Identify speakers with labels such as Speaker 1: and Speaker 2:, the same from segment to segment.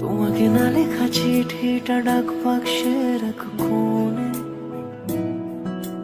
Speaker 1: তোমাকে না লেখা চিঠিটা ডাক বাক্সের এক কোণে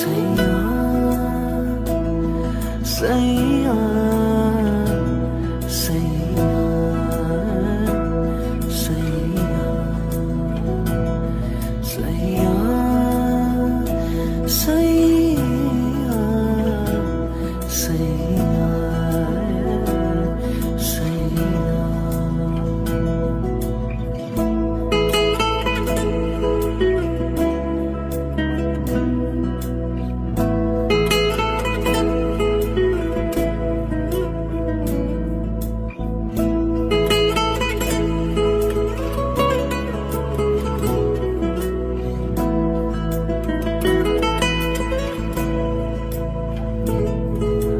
Speaker 1: say it say it say it say it say it say it say it